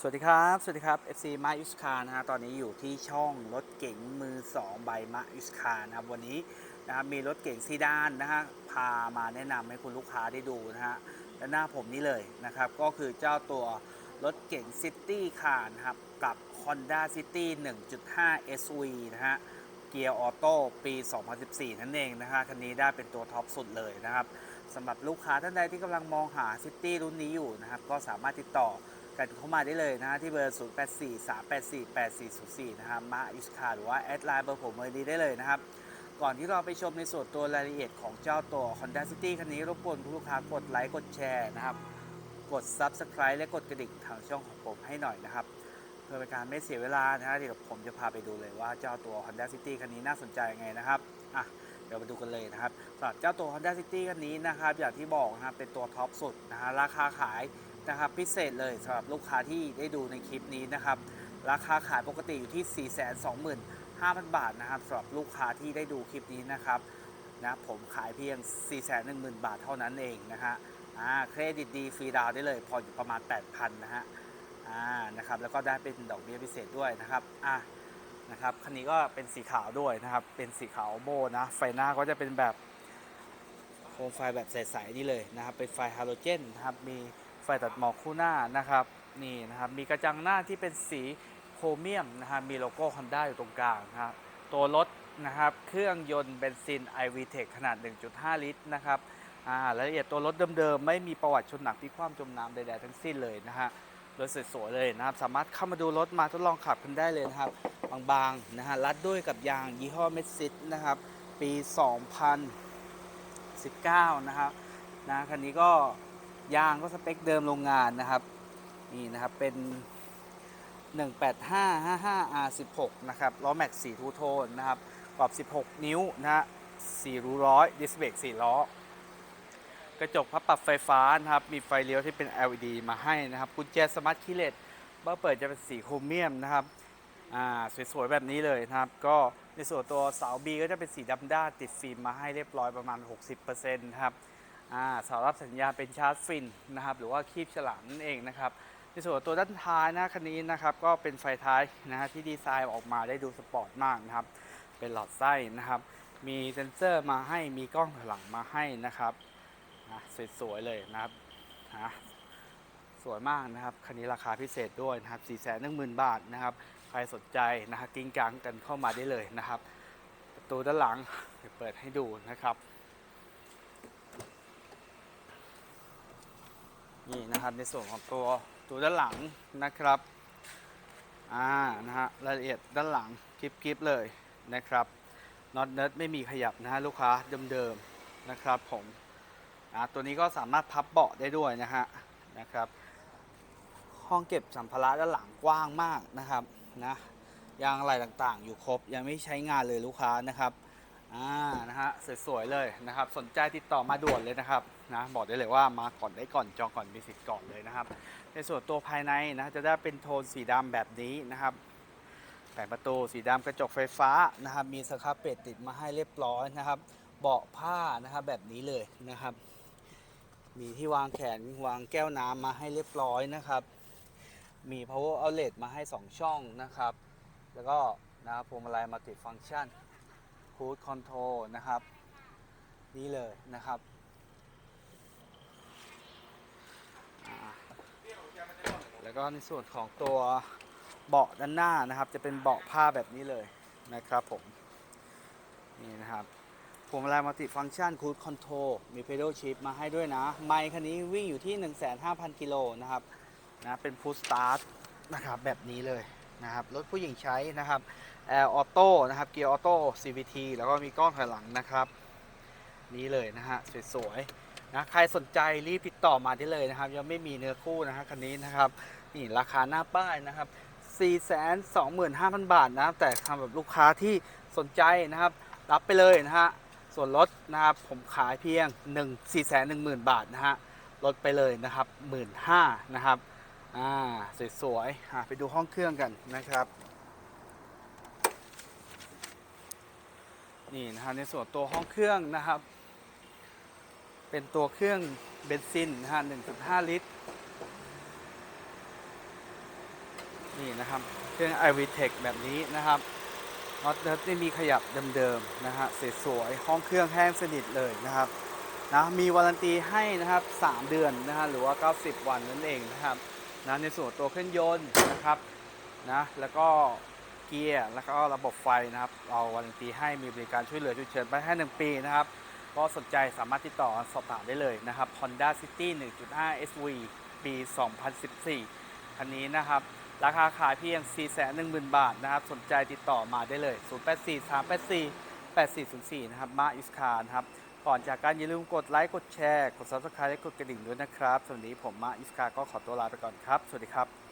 สวัสดีครับ สวัสดีครับ FC มาอิสคานะฮะ ตอนนี้อยู่ที่ช่องรถเก๋งมือ 2 ใบมาอิสคานะครับ วันนี้นะครับมีรถเก๋งซีดานนะฮะ พามาแนะนำให้คุณลูกค้าได้ดูนะฮะและหน้าผมนี้เลยนะครับ ก็คือเจ้าตัวรถเก๋งซิตี้คาร์นะครับ กับ Honda City 1.5 SV นะฮะ เกียร์ออโต้ปี 2014 นั่นเองนะฮะ คันนี้ได้เป็นตัวท็อปสุดเลยนะครับสำหรับลูกค้าท่านใดที่กำลังมองหาซิตี้รุ่นนี้อยู่นะครับ ก็สามารถติดต่อ กันเข้ามาได้เลยนะฮะที่เบอร์ 0 8 4 3 8 4 8 4 0 4 นะครับมาอิสคาหรือว่าแอดไลน์เบอร์ผมเบอร์ดีได้เลยนะครับ ก่อนที่เราไปชมในส่วนตัวรายละเอียดของเจ้าตัว Honda City คันนี้รบกวนคุณลูกค้ากดไลค์กดแชร์นะครับ กด Subscribe และกดกระดิ่งทางช่องของผมให้หน่อยนะครับ เพื่อเป็นการไม่เสียเวลานะฮะเดี๋ยวผมจะพาไปดูเลยว่าเจ้าตัว Honda City คันนี้น่าสนใจยังไงนะครับอะเดี๋ยวมาดูกันเลยนะครับสำหรับเจ้าตัว Honda City คันนี้นะครับอย่างที่บอกนะครับเป็นตัวท็อปสุดนะฮะราคาขาย นะครับพิเศษเลยสำหรับลูกค้าที่ได้ดูในคลิปนี้นะครับ ราคาขายปกติอยู่ที่ 425,000 บาทนะครับสำหรับลูกค้าที่ได้ดูคลิปนี้นะครับนะผมขายเพียง 410,000 บาทเท่านั้นเองนะฮะอ่าเครดิตดีฟรีดาวได้เลยพออยู่ประมาณ 8,000 นะฮะอ่านะครับแล้วก็ได้เป็นดอกเบี้ยพิเศษด้วยนะครับอะนะครับคันนี้ก็เป็นสีขาวด้วยนะครับ เป็นสีขาวโบนะ ไฟหน้าก็จะเป็นแบบโคมไฟแบบใสๆนี่เลยนะครับ เป็นไฟฮาโลเจนนะครับ มี ฟตัดหมอกคู่หน้านะครับนี่นะครับมีกระจังหน้าที่เป็นสีโครเมียมนะครับมีโลโก้ Honda อยู่ตรงกลางนะครับตัวรถนะครับเครื่องยนต์เบนซิน iVTEC ขนาด 1.5 ลิตรนะครับอ่ารายละเอียดตัวรถเดิมๆ ไม่มีประวัติชนหนักที่คว่ำจมน้ำใดๆทั้งสิ้นเลยนะฮะรถสวยๆเลยนะครับ สามารถเข้ามาดูรถมาทดลองขับกันได้เลยนะครับ บางๆนะฮะรัดด้วยกับยางยี่ห้อเมสซิตนะครับ ปี 2019 นะครับนะคันนี้ก็ ยางก็สเปคเดิมโรงงานนะครับ นี่นะครับเป็น 18555 R16 นะครับล้อแม็กซ์4ทูโทนนะครับกรอบ 16 นิ้วนะฮะ4รูร้อยดิสเบรก4ล้อกระจกพับปรับไฟฟ้านะครับ มีไฟเลี้ยวที่เป็น LED มาให้นะครับกุญแจสมาร์ทคีเลตเมื่อเปิดจะเป็นสีโครเมียมนะครับอ่าสวยๆ แบบนี้เลยนะครับ ก็ในส่วนตัวเสา B ก็จะเป็นสีดำด้านติดฟิล์มมาให้เรียบร้อยประมาณ 60%นะครับ อ่าสำหรับสัญญาณเป็นชาร์จฟินนะครับหรือว่าคีบฉลามนั่นเองนะครับในส่วนตัวด้านท้ายนะคันนี้นะครับก็เป็นไฟท้ายนะฮะที่ดีไซน์ออกมาได้ดูสปอร์ตมากนะครับเป็นหลอดไส้นะครับมีเซ็นเซอร์มาให้มีกล้องหลังมาให้นะครับสวยๆเลยนะครับนะสวยมากนะครับคันนี้ราคาพิเศษด้วยนะครับ4 1 0 0 0 0 บาทนะครับใครสนใจนะฮะกิ้งกังกันเข้ามาได้เลยนะครับประตูด้านหลังเปิดให้ดูนะครับ นี่นะครับในส่วนของตัวตัวด้านหลังนะครับอ่านะฮะรายละเอียดด้านหลังคลิปๆเลยนะครับน็อตเนิร์ดไม่มีขยับนะฮะลูกค้าเดิมๆนะครับผมอ่าตัวนี้ก็สามารถพับเบาะได้ด้วยนะฮะนะครับห้องเก็บสัมภาระด้านหลังกว้างมากนะครับนะยางอะไรต่างๆ อยู่ครบยังไม่ใช้งานเลยลูกค้านะครับ อ่านะฮะสวยๆเลยนะครับ สนใจติดต่อมาด่วนเลยนะครับนะบอกได้เลยว่ามาก่อนได้ก่อนจองก่อนมีสิทธิ์ก่อนเลยนะครับ ในส่วนตัวภายในนะจะได้เป็นโทนสีดำแบบนี้นะครับแผงประตูสีดำกระจกไฟฟ้านะครับ มีสครับเป็ดติดมาให้เรียบร้อยนะครับ เบาะผ้านะครับแบบนี้เลยนะครับ มีที่วางแขนวางแก้วน้ำมาให้เรียบร้อยนะครับ มี power outlet มาให้ 2 ช่องนะครับ แล้วก็นะครับพวงมาลัยมัลติฟัง c t ชัน คูดคอนโทรนะครับ นี่เลยนะครับแล้วก็ในส่วนของตัวเบาะด้านหน้านะครับ จะเป็นเบาะผ้าแบบนี้เลยนะครับผม นี่นะครับพวงมาลัยมัลติฟัง c t ชันคูดคอนโทรมีเพด a l ชิพมาให้ด้วยนะ ไมค์คันนี้วิ่งอยู่ที่ 15,000 กิโลนะครับนะเป็นฟูลสตาร์ทนะครับแบบนี้เลยนะครับ รถผู้หญิงใช้นะครับ แอร์ออโต้นะครับเกียร์ออโต้ CVT แล้วก็มีกล้องถอยหลังนะครับ นี่เลยนะฮะสวยๆนะใครสนใจรีบติดต่อมาได้เลยนะครับ ยังไม่มีเนื้อคู่นะฮะคันนี้นะครับนี่ราคาหน้าป้ายนะครับ 425,000 บาทนะครับแต่สำหรับลูกค้าที่สนใจนะครับ รับไปเลยนะฮะส่วนลดนะครับผมขายเพียง 1 410,000 บาทนะฮะลดไปเลยนะครับ 15,000นะครับอ่าสวยๆไปดูห้องเครื่องกันนะครับ นี่นะครับในส่วนตัวห้องเครื่องนะครับ เป็นตัวเครื่องเบนซินนะฮะ1.5 ลิตร นี่นะครับ เครื่อง i v t e c h แบบนี้นะครับน็อตเดิร์ไม่มีขยับเดิมๆนะฮะสวยๆห้องเครื่องแห้งสนิทเลยนะครับนะมีวารันตีให้นะครับ 3 เดือนนะฮะหรือว่า 90 วันนั่นเองนะครับนะในส่วนตัวเครื่องยนต์นะครับนะแล้วก็ เกียร์แล้วก็ระบบไฟนะครับ เราวารันตีให้มีบริการช่วยเหลือฉุกเฉินไปให้ 1 ปีนะครับ ก็สนใจสามารถติดต่อสอบถามได้เลยนะครับ Honda City 1.5 SV ปี 2014 คันนี้นะครับ ราคาขายเพียง 410,000 บาทนะครับ สนใจติดต่อมาได้เลย 084384 8404 นะครับ มาอิสคานะครับ ก่อนจากการอย่าลืมกดไลค์ กดแชร์ กด Subscribe และกดกระดิ่งด้วยนะครับสำหรับวันนี้ผมมาอิสคาก็ขอตัวลาไปก่อนครับ สวัสดีครับ